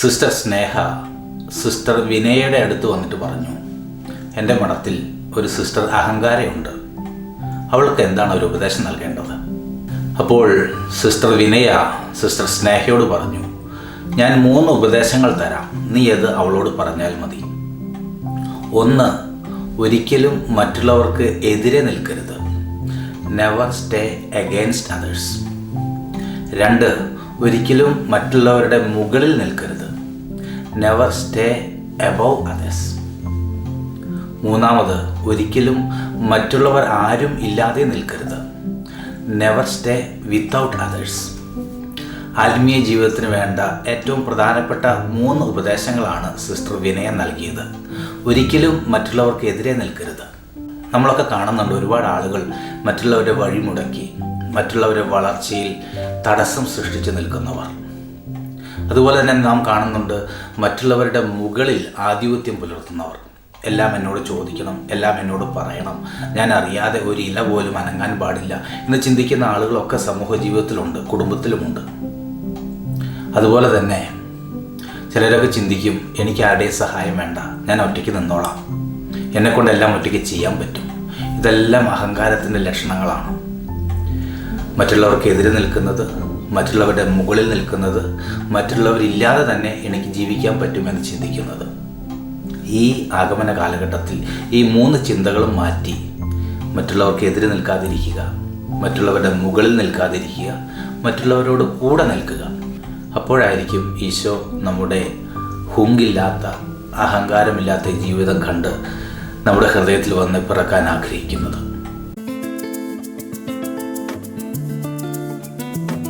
Sister സ്നേഹ sister വിനയയുടെ അടുത്ത് വന്നിട്ട് പറഞ്ഞു എന്റെ മഠത്തിൽ ഒരു സിസ്റ്റർ അഹങ്കാരമുണ്ട് അവൾക്ക് എന്താണ് ഒരു ഉപദേശം നൽകേണ്ടത്? അപ്പോൾ സിസ്റ്റർ വിനയ സിസ്റ്റർ സ്നേഹയോട് പറഞ്ഞു ഞാൻ മൂന്ന് ഉപദേശങ്ങൾ തരാം. നീ അത് അവളോട് പറഞ്ഞാൽ മതി. ഒന്ന് ഒരിക്കലും മറ്റുള്ളവർക്ക് എതിരെ നിൽക്കരുത്. നെവർ സ്റ്റേ അഗെയിൻസ്റ്റ് അതേഴ്സ് രണ്ട് ഒരിക്കലും മറ്റുള്ളവരുടെ മുകളിൽ നിൽക്കരുത്. നെവർ സ്റ്റേ എബവ് അതേഴ്സ് മൂന്നാമത് ഒരിക്കലും മറ്റുള്ളവർ ആരും ഇല്ലാതെ നിൽക്കരുത്. നെവർ സ്റ്റേ വിത്തൗട്ട് അതേഴ്സ് ആത്മീയ ജീവിതത്തിന് വേണ്ട ഏറ്റവും പ്രധാനപ്പെട്ട മൂന്ന് ഉപദേശങ്ങളാണ് സിസ്റ്റർ വിനയം നൽകിയത്. ഒരിക്കലും മറ്റുള്ളവർക്കെതിരെ നിൽക്കരുത്. നമ്മളൊക്കെ കാണുന്നുണ്ട് ഒരുപാട് ആളുകൾ മറ്റുള്ളവരെ വഴിമുടക്കി മറ്റുള്ളവരുടെ വളർച്ചയിൽ തടസ്സം സൃഷ്ടിച്ചു നിൽക്കുന്നവർ. അതുപോലെ തന്നെ നാം കാണുന്നുണ്ട് മറ്റുള്ളവരുടെ മുകളിൽ ആധിപത്യം പുലർത്തുന്നവർ. എല്ലാം എന്നോട് ചോദിക്കണം എല്ലാം എന്നോട് പറയണം. ഞാൻ അറിയാതെ ഒരു ഇല പോലും അനങ്ങാൻ പാടില്ല എന്ന് ചിന്തിക്കുന്ന ആളുകളൊക്കെ സമൂഹ ജീവിതത്തിലുണ്ട് കുടുംബത്തിലുമുണ്ട്. അതുപോലെ തന്നെ ചിലരൊക്കെ ചിന്തിക്കും എനിക്ക് ആരുടെയും സഹായം വേണ്ട ഞാൻ ഒറ്റയ്ക്ക് നിന്നോളാം. എന്നെക്കൊണ്ട് എല്ലാം ഒറ്റയ്ക്ക് ചെയ്യാൻ പറ്റും. ഇതെല്ലാം അഹങ്കാരത്തിന്റെ ലക്ഷണങ്ങളാണ്. മറ്റുള്ളവർക്ക് എതിരെ നിൽക്കുന്നത് മറ്റുള്ളവരുടെ മുകളിൽ നിൽക്കുന്നത് മറ്റുള്ളവരില്ലാതെ തന്നെ എനിക്ക് ജീവിക്കാൻ പറ്റുമെന്ന് ചിന്തിക്കുന്നത്. ഈ ആഗമന കാലഘട്ടത്തിൽ ഈ മൂന്ന് ചിന്തകളും മാറ്റി മറ്റുള്ളവർക്ക് എതിരെ നിൽക്കാതിരിക്കുക മറ്റുള്ളവരുടെ മുകളിൽ നിൽക്കാതിരിക്കുക മറ്റുള്ളവരോട് കൂടെ നിൽക്കുക. അപ്പോഴായിരിക്കും ഈശോ നമ്മുടെ ഹുങ്കില്ലാത്ത അഹങ്കാരമില്ലാത്ത ജീവിതം കണ്ട് നമ്മുടെ ഹൃദയത്തിൽ വന്ന് പിറക്കാൻ ആഗ്രഹിക്കുന്നത്.